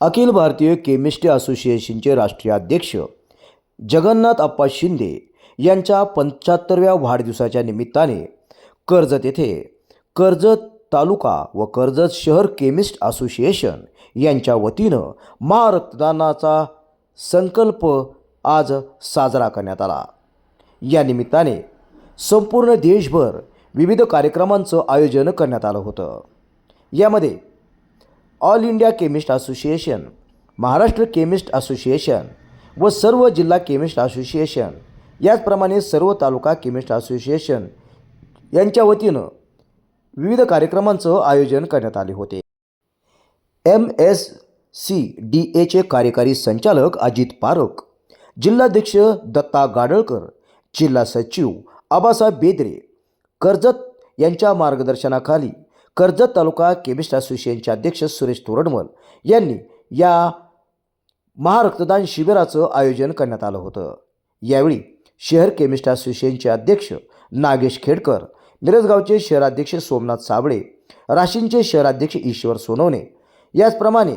Akhil Bharatiya chemistry असोसिएशनचे राष्ट्रीय अध्यक्ष जगन्नाथ अप्पा शिंदे यांच्या पंच्याहत्तरव्या वाढदिवसाच्या निमित्ताने कर्जत येथे कर्जत तालुका व कर्जत शहर केमिस्ट असोसिएशन यांच्या वतीनं महारक्तदानाचा संकल्प आज साजरा करण्यात आला. या निमित्ताने संपूर्ण देशभर विविध कार्यक्रमांचं आयोजन करण्यात आलं होतं. यामध्ये all India chemist association Maharashtra chemist association व सर्व जिल्हा केमिस्ट असोसिएशन याचप्रमाणे सर्व तालुका केमिस्ट असोसिएशन यांच्या वतीनं विविध कार्यक्रमांचं आयोजन करण्यात आले होते. एम एस सी डी एचे कार्यकारी संचालक अजित पारख जिल्हाध्यक्ष दत्ता गाडळकर जिल्हा सचिव आबासाहेब बेदरे कर्जत यांच्या मार्गदर्शनाखाली कर्जत तालुका केमिस्ट असोसिएशनचे अध्यक्ष सुरेश तोरडमल यांनी या महारक्तदान शिबिराचं आयोजन करण्यात आलं होतं. यावेळी शहर केमिस्ट असोसिएशनचे अध्यक्ष नागेश खेडकर मिरजगावचे शहराध्यक्ष सोमनाथ साबळे राशींचे शहराध्यक्ष ईश्वर सोनवणे याचप्रमाणे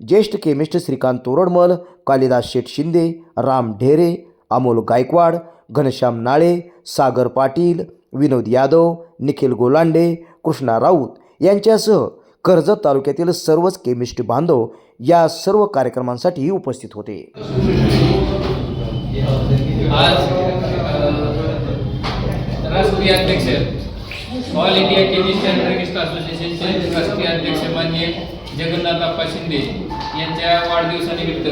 ज्येष्ठ केमिस्ट श्रीकांत तोरडमल कालिदास शेठ शिंदे राम ढेरे अमोल गायकवाड घनश्याम नाळे सागर पाटील विनोद यादव निखिल गोलांडे कृष्णा राऊत यांच्यासह कर्जत तालुक्यातील सर्वच केमिस्ट बांधव या सर्व कार्यक्रमांसाठी उपस्थित होते. आज राष्ट्रीय अध्यक्ष all India chemist and druggist असोसिएशनचे राष्ट्रीय अध्यक्ष मान्य जगन्नाथ अप्पा शिंदे यांच्या वाढदिवसानिमित्त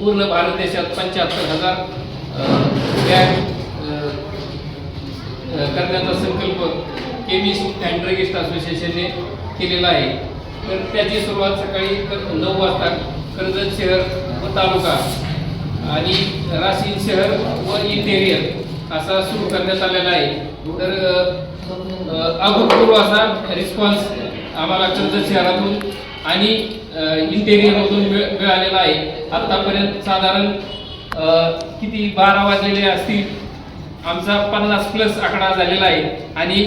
पूर्ण भारत देशात पंच्याहत्तर हजार बॅग करण्याचा संकल्प केमिस्ट अँड ड्रगिस्ट असोसिएशनने केलेला आहे. तर त्याची सुरुवात सकाळी नऊ वाजता कर्जत शहर व तालुका आणि राशीन शहर व इंटेरियर असा सुरू करण्यात आलेला आहे. तर अभूतपूर्व असा रिस्पॉन्स आम्हाला कर्जत शहरातून आणि इंटेरियरमधून मिळालेला आहे. आत्तापर्यंत साधारण किती बारा वाजलेले असतील आमचा पन्नास प्लस आकडा झालेला आहे. आणि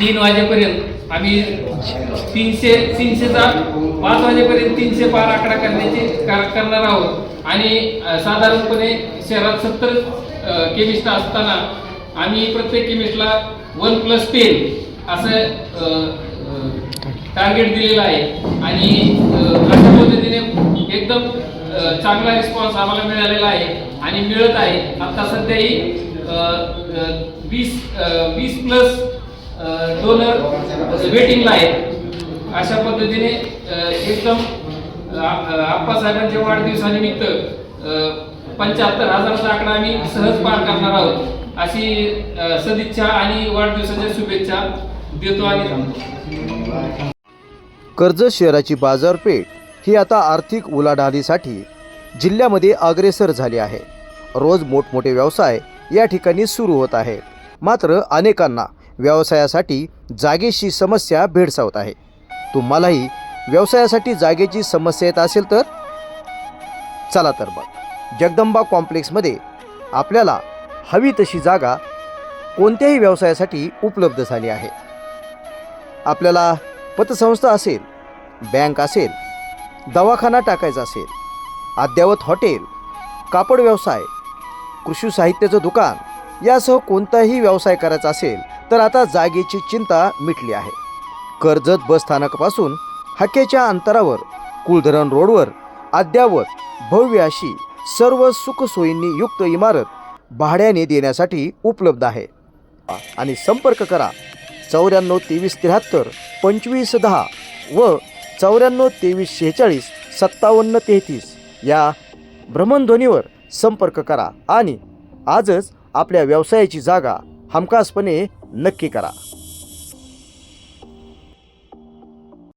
तीन वाजेपर्यंत. आम्ही तीनशे तीनशेचा पाच वाजेपर्यंत तीनशे पार आकडा करण्याचे कर- करणार आहोत. आणि साधारणपणे शहरात सत्तर केमिस्ट असताना आम्ही प्रत्येक केमिस्टला वन प्लस टेन असं टार्गेट दिलेलं आहे. आणि अशा पद्धतीने एकदम चांगला रिस्पॉन्स आम्हाला मिळालेला आहे. आणि मिळत आहे. आता सध्याही वीस वीस प्लस डोनर वेटिंगला आहेत अशा पद्धतीने एकदम आप्पासाहेबांच्या वाढदिवसानिमित्त पंच्याहत्तर हजाराचा आकडा आम्ही सहज पार करणार आहोत. अशी सदिच्छा आणि वाढदिवसाच्या शुभेच्छा देतो आणि थांबतो कर्जत शहराची बाजारपेठ ही आता आर्थिक उलाढालीसाठी जिल्ह्यामध्ये अग्रेसर झाली आहे. रोज मोठमोठे व्यवसाय या ठिकाणी सुरू होत आहे. मात्र अनेकांना व्यवसायासाठी जागेची समस्या भेडसावत आहे. तुम्हालाही व्यवसायासाठी जागेची समस्या येत असेल तर चला तर मग. जगदंबा कॉम्प्लेक्समध्ये आपल्याला हवी तशी जागा कोणत्याही व्यवसायासाठी उपलब्ध झाली आहे. आपल्याला पतसंस्था असेल बँक असेल दवाखाना टाकायचा असेल अद्ययावत हॉटेल कापड व्यवसाय कृषी साहित्याचं दुकान यासह कोणताही व्यवसाय करायचा असेल तर आता जागेची चिंता मिटली आहे. कर्जत बस स्थानकापासून हाकेच्या अंतरावर कुलधरण रोडवर अद्ययावत भव्य अशी सर्व सुखसोयींनी युक्त इमारत भाड्याने देण्यासाठी उपलब्ध आहे. आणि संपर्क करा चौऱ्याण्णव तेवीस त्र्याहत्तर पंचवीस दहा व चौऱ्याण्णव तेवीस शेहेचाळीस सत्तावन्न तेहतीस या भ्रमणध्वनीवर संपर्क करा आणि आजच आपल्या व्यवसायाची जागा हमखासपणे नक्की करा.